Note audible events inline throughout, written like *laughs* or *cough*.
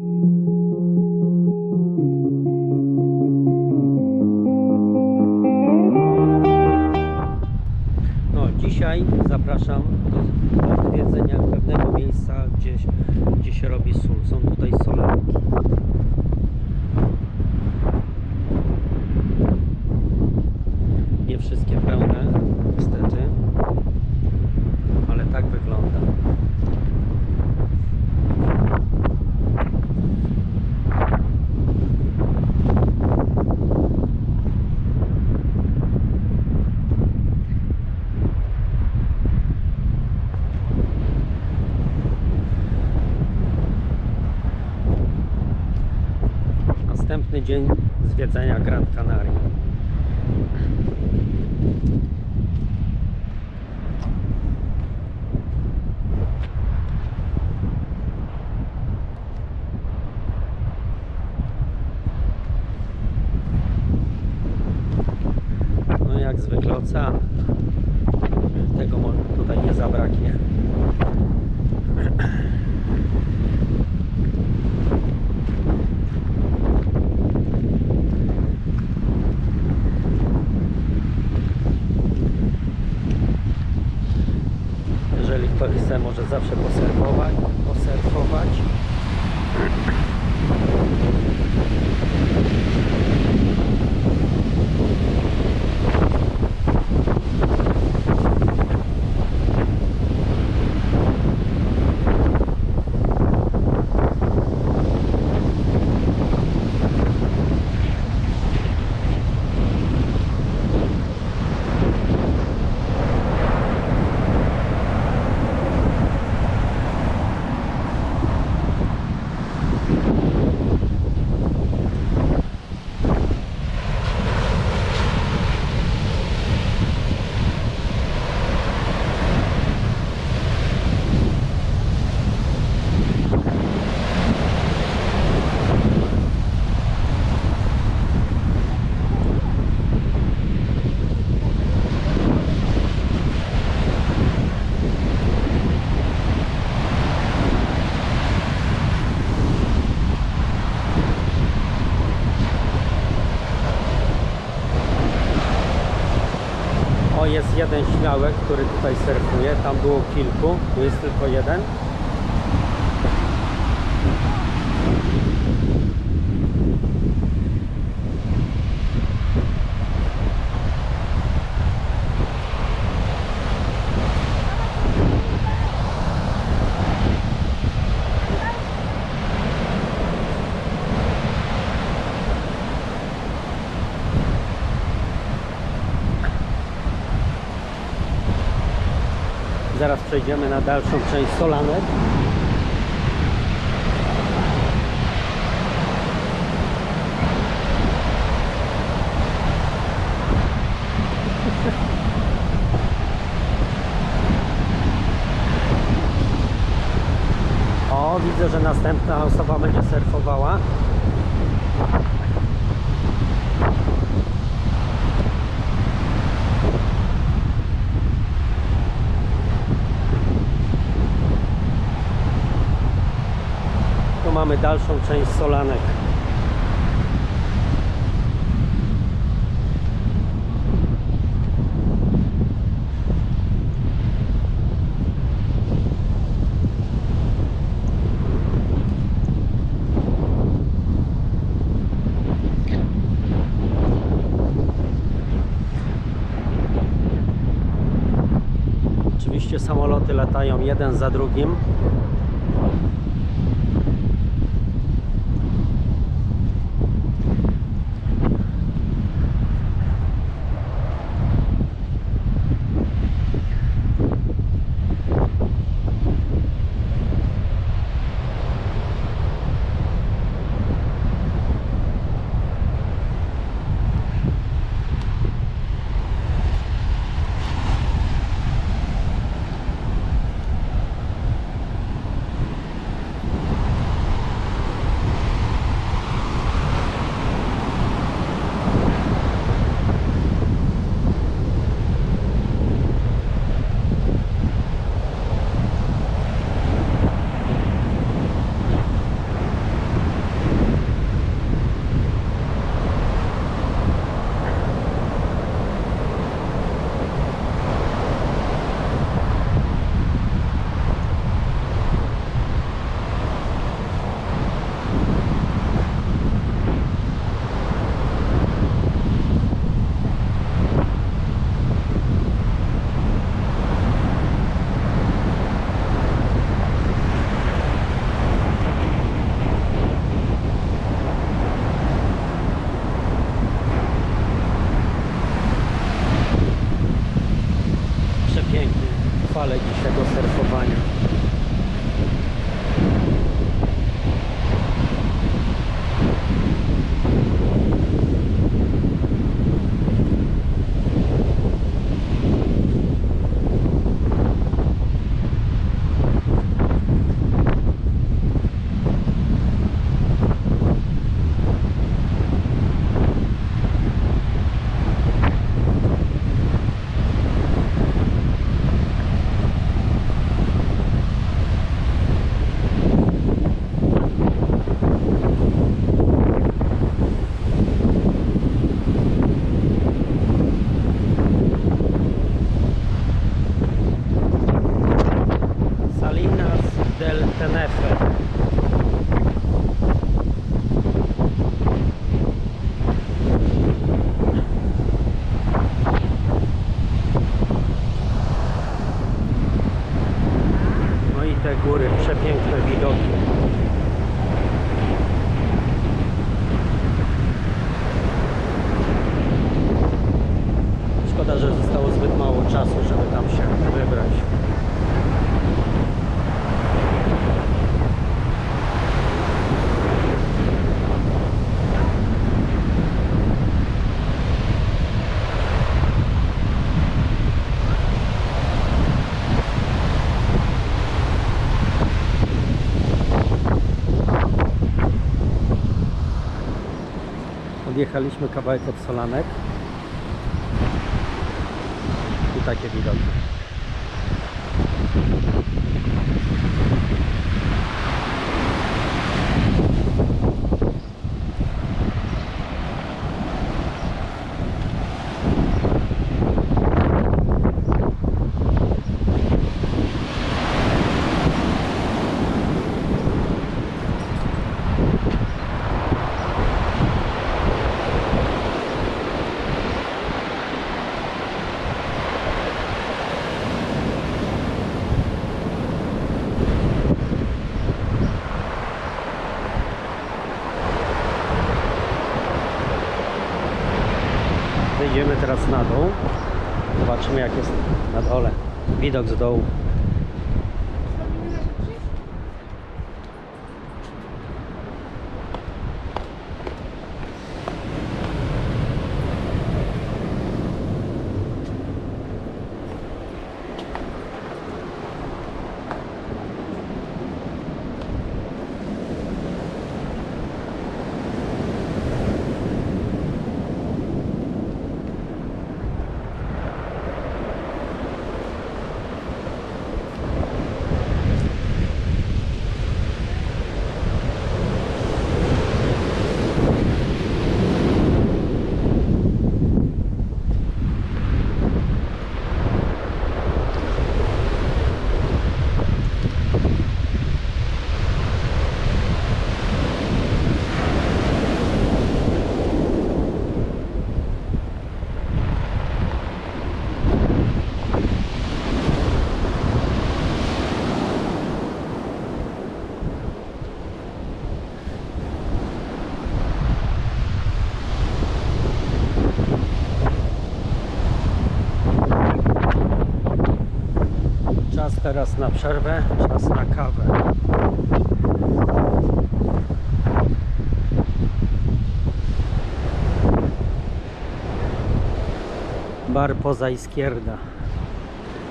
No, dzisiaj zapraszam do odwiedzenia pewnego miejsca, gdzie, gdzie się robi sól. Są tutaj solarki. Nie wszystkie pełne, niestety, ale tak wygląda. Następny dzień zwiedzania Grand Canaria. No jak zwykle ocean. Tego tutaj nie zabraknie. *clears throat* Jeżeli ktoś może zawsze poserwować, poserwować. O, jest jeden śmiałek, który tutaj surfuje. Tam było kilku, tu jest tylko jeden. Zaraz przejdziemy na dalszą część Solanek. O, widzę, że następna osoba będzie surfowała. Mamy dalszą część Solanek. Oczywiście samoloty latają jeden za drugim. Odjechaliśmy kawałek od Solanek. I takie widoki. 你咋知道 Teraz na przerwę, czas na kawę. Bar poza Iskierda.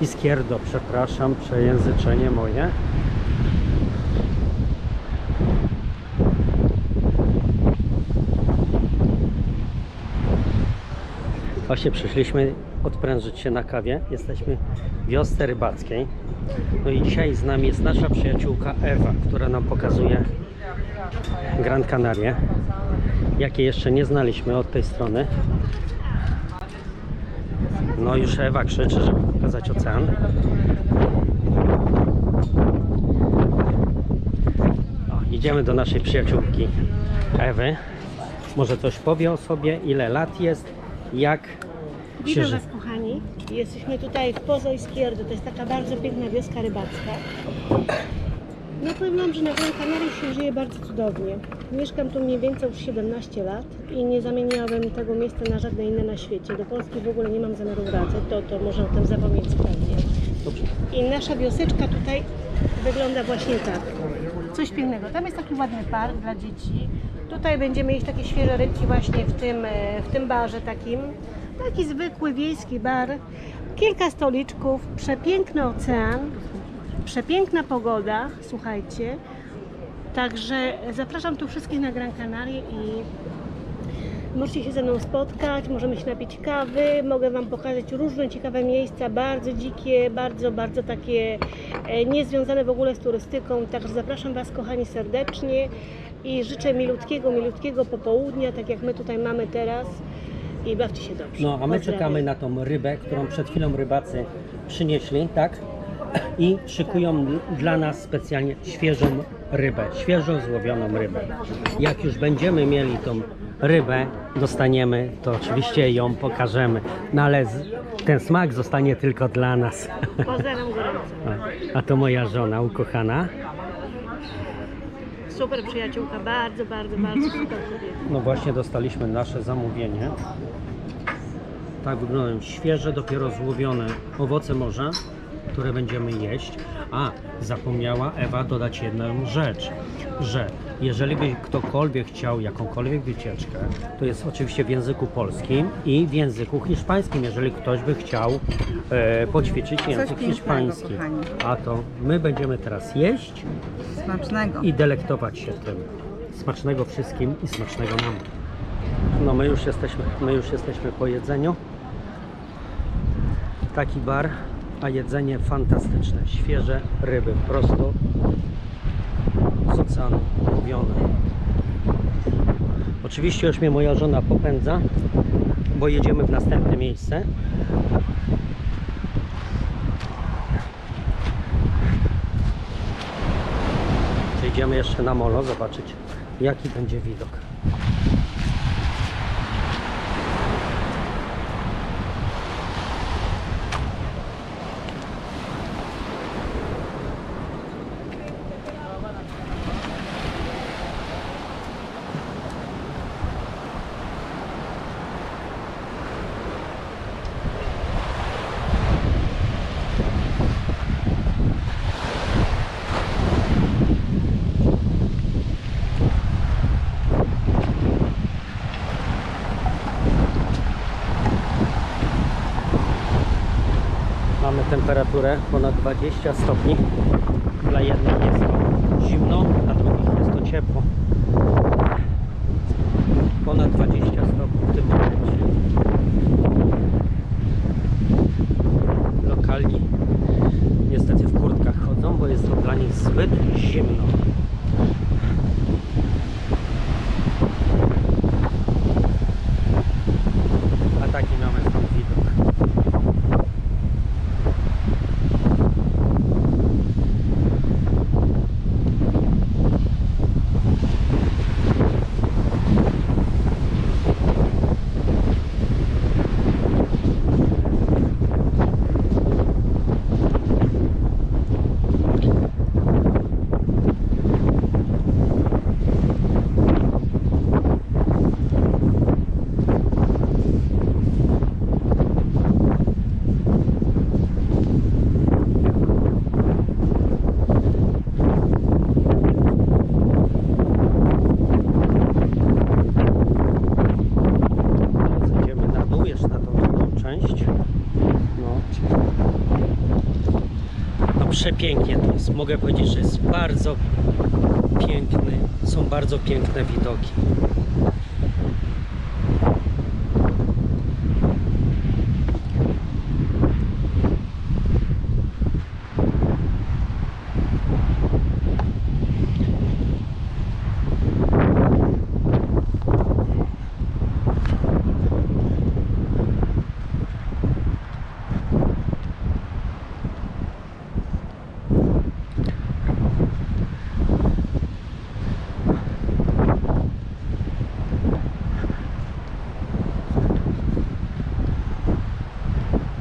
Iskierdo, przepraszam, przejęzyczenie moje. Właśnie przyszliśmy odprężyć się na kawie. Jesteśmy w wiosce rybackiej. No i dzisiaj z nami jest nasza przyjaciółka Ewa, która nam pokazuje Gran Canaria, jakie jeszcze nie znaliśmy od tej strony. No już Ewa krzyczy, żeby pokazać ocean. O, idziemy do naszej przyjaciółki Ewy. Może coś powie o sobie, ile lat jest, jak się Witam ży- Was kochani. Jesteśmy tutaj w Pozo Izquierdo. To jest taka bardzo piękna wioska rybacka. No powiem Wam, że na Gran Canaria się żyje bardzo cudownie. Mieszkam tu mniej więcej już 17 lat i nie zamieniłabym tego miejsca na żadne inne na świecie. Do Polski w ogóle nie mam zamiaru wracać, to, to można o tym zapomnieć zupełnie. I nasza wioseczka tutaj wygląda właśnie tak. Coś pięknego. Tam jest taki ładny park dla dzieci. Tutaj będziemy jeść takie świeże rybki właśnie w tym, e, w tym barze takim. Taki zwykły wiejski bar. Kilka stoliczków, przepiękny ocean, przepiękna pogoda, słuchajcie. Także zapraszam tu wszystkich na Gran Canaria i Możecie się ze mną spotkać, możemy się napić kawy, mogę Wam pokazać różne ciekawe miejsca, bardzo dzikie, bardzo, bardzo takie e, niezwiązane w ogóle z turystyką. Także zapraszam Was, kochani, serdecznie i życzę milutkiego, milutkiego popołudnia, tak jak my tutaj mamy teraz i bawcie się dobrze. No, a my Pozdrawiam. czekamy na tą rybę, którą przed chwilą rybacy przynieśli, tak? I szykują dla nas specjalnie świeżą rybę, świeżo złowioną rybę. Jak już będziemy mieli tą rybę, dostaniemy, to oczywiście ją pokażemy. No ale ten smak zostanie tylko dla nas. *laughs* Pozdrawiam gorąco. A, a to moja żona ukochana. Super przyjaciółka, bardzo, bardzo, bardzo *laughs* super kobieta. No właśnie dostaliśmy nasze zamówienie. Tak wyglądają świeże, dopiero złowione owoce morza, które będziemy jeść. A, zapomniała Ewa dodać jedną rzecz, że jeżeli by ktokolwiek chciał jakąkolwiek wycieczkę, to jest oczywiście w języku polskim i w języku hiszpańskim, jeżeli ktoś by chciał e, poćwiczyć język pięknego, hiszpański. kochani. A to my będziemy teraz jeść Smacznego. i delektować się tym. Smacznego wszystkim i smacznego nam. No my już jesteśmy, my już jesteśmy po jedzeniu. Taki bar, a jedzenie fantastyczne. Świeże ryby, prosto z oceanu, łowione. Oczywiście już mnie moja żona popędza, bo jedziemy w następne miejsce. Przejdziemy jeszcze na molo, zobaczyć jaki będzie widok. Mamy temperaturę ponad 20 stopni. Dla jednych jest to zimno, dla drugich jest to ciepło. Ponad 20 stopni w tym momencie. Lokalni niestety w kurtkach chodzą, bo jest to dla nich zbyt zimno. A taki mamy stąd widok. Teraz Idziemy na dół, jeszcze na tą drugą część. No. no przepięknie to jest. Mogę powiedzieć, że jest bardzo piękny, są bardzo piękne widoki.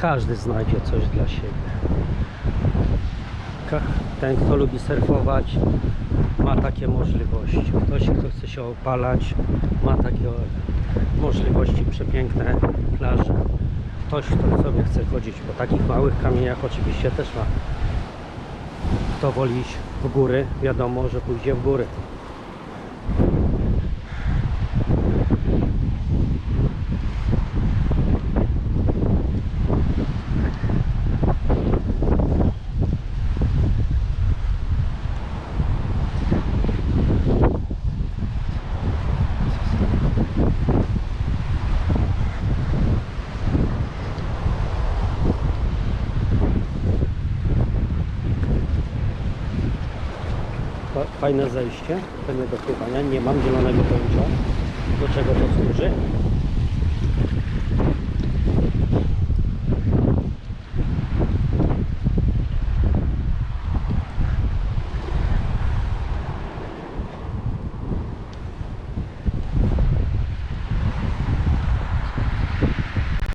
Każdy znajdzie coś dla siebie. Ten, kto lubi surfować, ma takie możliwości. Ktoś, kto chce się opalać, ma takie możliwości, przepiękne plaże. Ktoś, kto sobie chce chodzić po takich małych kamieniach, oczywiście też ma. Kto woli iść w góry, wiadomo, że pójdzie w góry. Fajne zejście, to nie do. Nie mam zielonego pojęcia, do czego to służy.